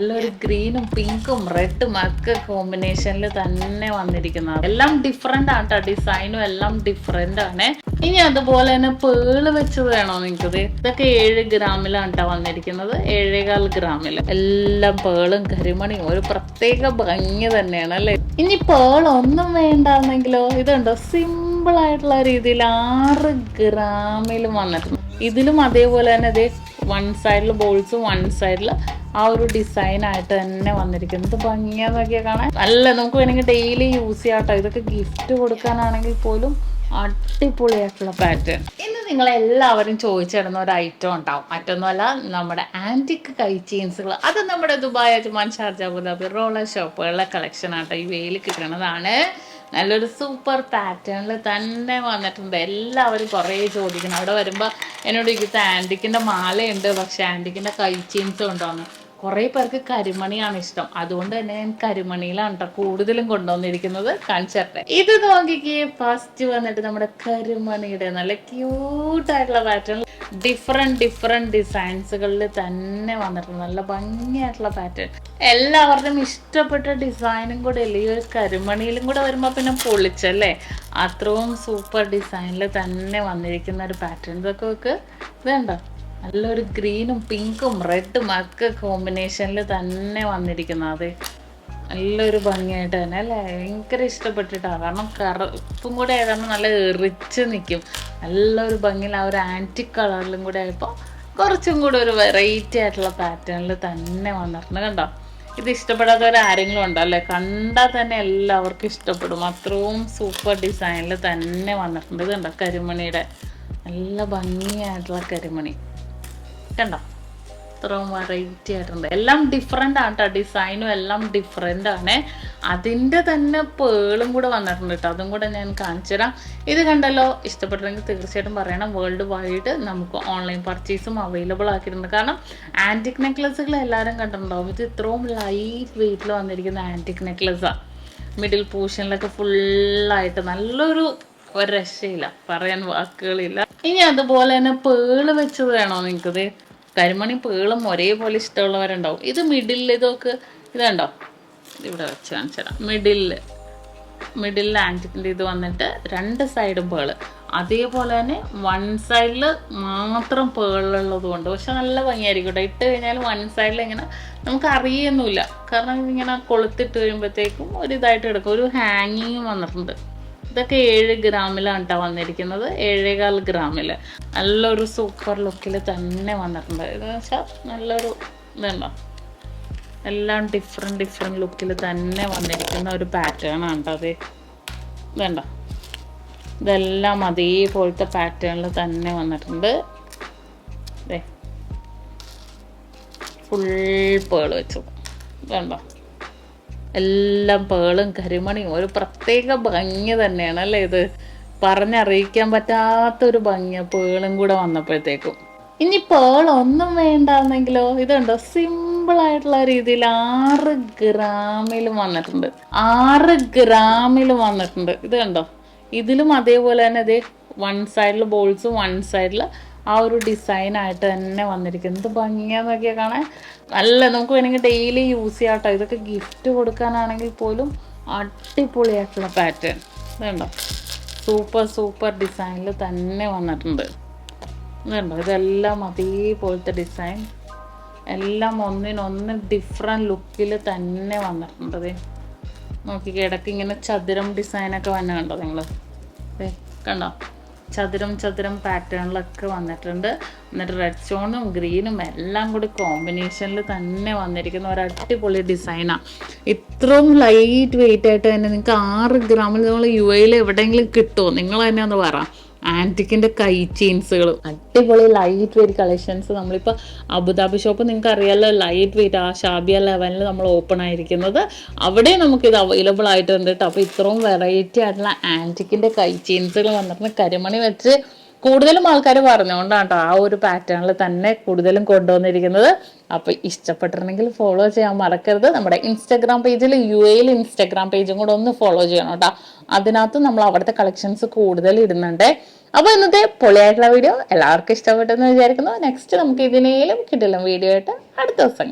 നല്ലൊരു ഗ്രീനും പിങ്കും റെഡും ഒക്കെ കോമ്പിനേഷനിൽ തന്നെ വന്നിരിക്കുന്നത്. എല്ലാം ഡിഫറെന്റ് ആണ് കേട്ടോ ഡിസൈനും എല്ലാം ഡിഫറെന്റ് ആണ്. ഇനി അതുപോലെ തന്നെ പേൾ വെച്ച് വേണോ നിങ്ങൾക്ക് ഇതൊക്കെ ഏഴ് ഗ്രാമിലാണ് കേട്ടോ വന്നിരിക്കുന്നത്. ഏഴേകാൽ ഗ്രാമിൽ എല്ലാം പേളും കരിമണിയും ഒരു പ്രത്യേക ഭംഗി തന്നെയാണ് അല്ലേ? ഇനി പേൾ ഒന്നും വേണ്ടാന്നെങ്കിലോ? ഇതുണ്ടോ? സിമ്പിൾ ആയിട്ടുള്ള രീതിയിൽ ആറ് ഗ്രാമിലും വന്നിട്ടുണ്ട്. ഇതിലും അതേപോലെ തന്നെ ഇതേ വൺ സൈഡിൽ ബോൾസും വൺ സൈഡിൽ ആ ഒരു ഡിസൈൻ ആയിട്ട് തന്നെ വന്നിരിക്കുന്നത് നോക്കിയാൽ കാണാൻ. അല്ല നമുക്ക് വേണമെങ്കിൽ ഡെയിലി യൂസ് ചെയ്യാട്ടോ ഇതൊക്കെ ഗിഫ്റ്റ് കൊടുക്കാനാണെങ്കിൽ പോലും അടിപൊളിയായിട്ടുള്ള പാറ്റേൺ ഇന്ന് നിങ്ങൾ എല്ലാവരും ചോദിച്ചിടുന്ന ഒരു ഐറ്റം ഉണ്ടാവും. മറ്റൊന്നുമല്ല നമ്മുടെ ആന്റിക് കൈ ചെയിൻസുകൾ അത് നമ്മുടെ Dubai Ajman Sharjah Abu Dhabi roller ഷോപ്പുകളിലെ collection ആട്ടോ. ഈ വെയിൽ കിട്ടുന്നതാണ് നല്ലൊരു സൂപ്പർ പാറ്റേണിൽ തന്നെ വന്നിട്ടുണ്ട്. എല്ലാവരും കുറേ ചോദിക്കണം അവിടെ വരുമ്പോൾ എന്നോട് ചോദിക്കുന്നത് ആന്റിക്കിന്റെ മാലയുണ്ട്. പക്ഷേ ആന്റിക്കിന്റെ കൈ ചെയിൻസും ഉണ്ടോന്ന്? കുറേ പേർക്ക് കരിമണിയാണ് ഇഷ്ടം. അതുകൊണ്ട് തന്നെ ഞാൻ കരിമണിയിലാണ് കേട്ടോ കൂടുതലും കൊണ്ടുവന്നിരിക്കുന്നത്. കാണിച്ചട്ടെ ഇത് നോക്കിക്കേ ഫസ്റ്റ് വന്നിട്ട് നമ്മുടെ കരിമണിയുടെ നല്ല ക്യൂട്ടായിട്ടുള്ള പാറ്റേൺ ഡിഫറെന്റ് ഡിഫറെന്റ് ഡിസൈൻസുകളിൽ തന്നെ വന്നിട്ടുണ്ട്. നല്ല ഭംഗിയായിട്ടുള്ള പാറ്റേൺ എല്ലാവരുടെയും ഇഷ്ടപ്പെട്ട ഡിസൈനും കൂടെ അല്ലേ? ഈ ഒരു കരിമണിയിലും കൂടെ വരുമ്പോൾ പിന്നെ പൊളിച്ചല്ലേ? അത്രയും സൂപ്പർ ഡിസൈനിൽ തന്നെ വന്നിരിക്കുന്ന ഒരു പാറ്റേൺ ഇതൊക്കെ വെക്ക് ഇതുണ്ടോ? നല്ലൊരു ഗ്രീനും പിങ്കും റെഡും ഒക്കെ കോമ്പിനേഷനിൽ തന്നെ വന്നിരിക്കുന്നത് നല്ലൊരു ഭംഗിയായിട്ട് തന്നെ അല്ലേ? ഭയങ്കര ഇഷ്ടപ്പെട്ടിട്ടാണ് കാരണം കറുപ്പും കൂടെ ആയതാണ് നല്ല എറിച്ച് നിൽക്കും നല്ലൊരു ഭംഗിയിൽ ആ ഒരു ആന്റി കളറിലും കൂടെ ആയപ്പോൾ കുറച്ചും കൂടെ ഒരു വെറൈറ്റി ആയിട്ടുള്ള പാറ്റേണിൽ തന്നെ വന്നിട്ടുണ്ട് കണ്ടോ? ഇത് ഇഷ്ടപ്പെടാത്തവരാരെങ്കിലും ഉണ്ടോ അല്ലേ? കണ്ടാൽ തന്നെ എല്ലാവർക്കും ഇഷ്ടപ്പെടും. അത്രയും സൂപ്പർ ഡിസൈനിൽ തന്നെ വന്നിട്ടുണ്ട്. ഇത് കണ്ടോ? കരിമണിയുടെ. നല്ല ഭംഗിയായിട്ടുള്ള കരിമണി. കണ്ടോ? ഇത്ര വെറൈറ്റി ആയിട്ടുണ്ട്. എല്ലാം ഡിഫറെന്റ് ആണ് കേട്ടോ ഡിസൈനും എല്ലാം ഡിഫറെന്റ് ആണ്. അതിന്റെ തന്നെ പേളും കൂടെ വന്നിട്ടുണ്ട് കേട്ടോ അതും കൂടെ ഞാൻ കാണിച്ചു തരാം. ഇത് കണ്ടല്ലോ? ഇഷ്ടപ്പെട്ടെങ്കിൽ തീർച്ചയായിട്ടും പറയണം. വേൾഡ് വൈഡ് നമുക്ക് ഓൺലൈൻ പർച്ചേസും അവൈലബിൾ ആക്കിയിട്ടുണ്ട്. കാരണം ആന്റിക് നെക്ലസുകൾ എല്ലാവരും കണ്ടിട്ടുണ്ടാവും. ഇത് ഇത്രയും ലൈറ്റ് വെയിറ്റിൽ വന്നിരിക്കുന്ന ആന്റിക് നെക്ലസ്സാണ് മിഡിൽ പോർഷനിലൊക്കെ ഫുള്ളായിട്ട് നല്ലൊരു ഒരു രക്ഷയില്ല പറയാൻ വാക്കുകളില്ല. ഇനി അതുപോലെ തന്നെ പേൾ വെച്ചത് വേണോ നിങ്ങൾക്കത് കരിമണി പേളും ഒരേപോലെ ഇഷ്ടമുള്ളവരുണ്ടാവും. ഇത് മിഡിൽ ഇതൊക്കെ ഇതുണ്ടോ? ഇവിടെ വെച്ച് കാണിച്ചുതരാം മിഡിൽ മിഡിൽ ആന്റിന്റെ ഇത് വന്നിട്ട് രണ്ട് സൈഡും പേൾ. അതേപോലെ തന്നെ വൺ സൈഡിൽ മാത്രം പേളുള്ളത് കൊണ്ട് പക്ഷെ നല്ല ഭംഗിയായിരിക്കും ഇട്ട് കഴിഞ്ഞാൽ വൺ സൈഡിൽ ഇങ്ങനെ നമുക്ക് അറിയൊന്നുമില്ല. കാരണം ഇതിങ്ങനെ കൊളുത്തിട്ട് വരുമ്പോഴത്തേക്കും ഒരു ഇതായിട്ട് എടുക്കും. ഒരു ഹാങ്ങിങ് വന്നിട്ടുണ്ട്. ഇതൊക്കെ ഏഴ് ഗ്രാമിലാണ് കേട്ടോ വന്നിരിക്കുന്നത്. ഏഴേകാൽ ഗ്രാമിൽ നല്ലൊരു സൂപ്പർ ലുക്കിൽ തന്നെ വന്നിട്ടുണ്ട്. എന്ന് വെച്ചാൽ നല്ലൊരു ഇതുണ്ടോ? എല്ലാം ഡിഫറെന്റ് ഡിഫറെന്റ് ലുക്കിൽ തന്നെ വന്നിരിക്കുന്ന ഒരു പാറ്റേൺ ആണ് കേട്ടോ അത്. ഇതുണ്ടോ? ഇതെല്ലാം അതേപോലത്തെ പാറ്റേണിൽ തന്നെ വന്നിട്ടുണ്ട്. ഫുൾ പേൾ വെച്ചു. ഇതുണ്ടോ? എല്ലാം പേളും കരിമണിയും. ഒരു പ്രത്യേക ഭംഗി തന്നെയാണ് അല്ലേ ഇത്? പറഞ്ഞറിയിക്കാൻ പറ്റാത്തൊരു ഭംഗിയ പേളും കൂടെ വന്നപ്പോഴത്തേക്കും. ഇനി പേൾ ഒന്നും വേണ്ടാന്നെങ്കിലോ? ഇതുണ്ടോ? സിമ്പിൾ ആയിട്ടുള്ള രീതിയിൽ ആറ് ഗ്രാമിലും വന്നിട്ടുണ്ട്. ആറ് ഗ്രാമിലും വന്നിട്ടുണ്ട്. ഇത് കണ്ടോ ഇതിലും അതേപോലെ തന്നെ ഇതേ വൺ സൈഡിൽ ബോൾസും വൺ സൈഡിൽ ആ ഒരു ഡിസൈൻ ആയിട്ട് തന്നെ വന്നിരിക്കുന്നത് ഭംഗിയാന്നൊക്കെ കാണാൻ. നല്ല നമുക്ക് വേണമെങ്കിൽ ഡെയിലി യൂസ് ചെയ്യാം കേട്ടോ. ഇതൊക്കെ ഗിഫ്റ്റ് കൊടുക്കാനാണെങ്കിൽ പോലും അടിപൊളിയായിട്ടുള്ള പാറ്റേൺ ഇതുണ്ടോ? സൂപ്പർ സൂപ്പർ ഡിസൈനിൽ തന്നെ വന്നിട്ടുണ്ട്. ഇതുണ്ടോ? ഇതെല്ലാം അതേപോലത്തെ ഡിസൈൻ എല്ലാം ഒന്നിനൊന്ന് ഡിഫറെന്റ് ലുക്കിൽ തന്നെ വന്നിട്ടുണ്ട് ദേ. നോക്കി ഇടയ്ക്ക് ഇങ്ങനെ ചതുരം ഡിസൈനൊക്കെ വന്നെ കണ്ടോ നിങ്ങൾ കണ്ടോ? ചതുരം ചതുരം പാറ്റേണിലൊക്കെ വന്നിട്ടുണ്ട്. എന്നിട്ട് റെഡ് സ്റ്റോണും ഗ്രീനും എല്ലാം കൂടി കോമ്പിനേഷനിൽ തന്നെ വന്നിരിക്കുന്ന ഒരു അടിപൊളി ഡിസൈനാണ് ഇത്രയും ലൈറ്റ് വെയിറ്റ് ആയിട്ട് തന്നെ നിങ്ങൾക്ക് ആറ് ഗ്രാമിൽ നമ്മൾ യു എയിൽ എവിടെയെങ്കിലും കിട്ടുമോ നിങ്ങൾ തന്നെ ഒന്ന് പറ. ആന്റിക്കിന്റെ കൈ ചെയിൻസുകളും. അടിപൊളി ലൈറ്റ് വെയിറ്റ് കളക്ഷൻസ് നമ്മളിപ്പോൾ അബുദാബി ഷോപ്പ് നിങ്ങൾക്ക് അറിയാലോ ലൈറ്റ് വെയിറ്റ് ആ ഷാബിയ ലെവനിൽ നമ്മൾ ഓപ്പൺ ആയിരിക്കുന്നത്. അവിടെ നമുക്ക് ഇത് അവൈലബിൾ ആയിട്ടുണ്ട് കേട്ടോ അപ്പോൾ ഇത്രയും വെറൈറ്റി ആയിട്ടുള്ള ആന്റിക്കിന്റെ കൈ ചെയിൻസുകൾ വന്നിട്ടുണ്ട്. കരിമണി വെച്ച് കൂടുതലും ആൾക്കാർ പറഞ്ഞുകൊണ്ടാണ് കേട്ടോ ആ ഒരു പാറ്റേണിൽ തന്നെ കൂടുതലും കൊണ്ടുവന്നിരിക്കുന്നത്. അപ്പോൾ ഇഷ്ടപ്പെട്ടിട്ടുണ്ടെങ്കിൽ ഫോളോ ചെയ്യാൻ മറക്കരുത്. നമ്മുടെ ഇൻസ്റ്റാഗ്രാം പേജിൽ യു എയിൽ ഇൻസ്റ്റാഗ്രാം പേജും കൂടെ ഒന്ന് ഫോളോ ചെയ്യണം കേട്ടോ അതിനകത്ത് നമ്മൾ അവിടുത്തെ കളക്ഷൻസ് കൂടുതൽ ഇടുന്നുണ്ട്. അപ്പോൾ ഇന്നത്തെ പൊളിയായിട്ടുള്ള വീഡിയോ എല്ലാവർക്കും ഇഷ്ടപ്പെട്ടെന്ന് വിചാരിക്കുന്നു. നെക്സ്റ്റ് നമുക്ക് ഇതിനേലും കിട്ടില്ല വീഡിയോ ആയിട്ട് അടുത്ത ദിവസം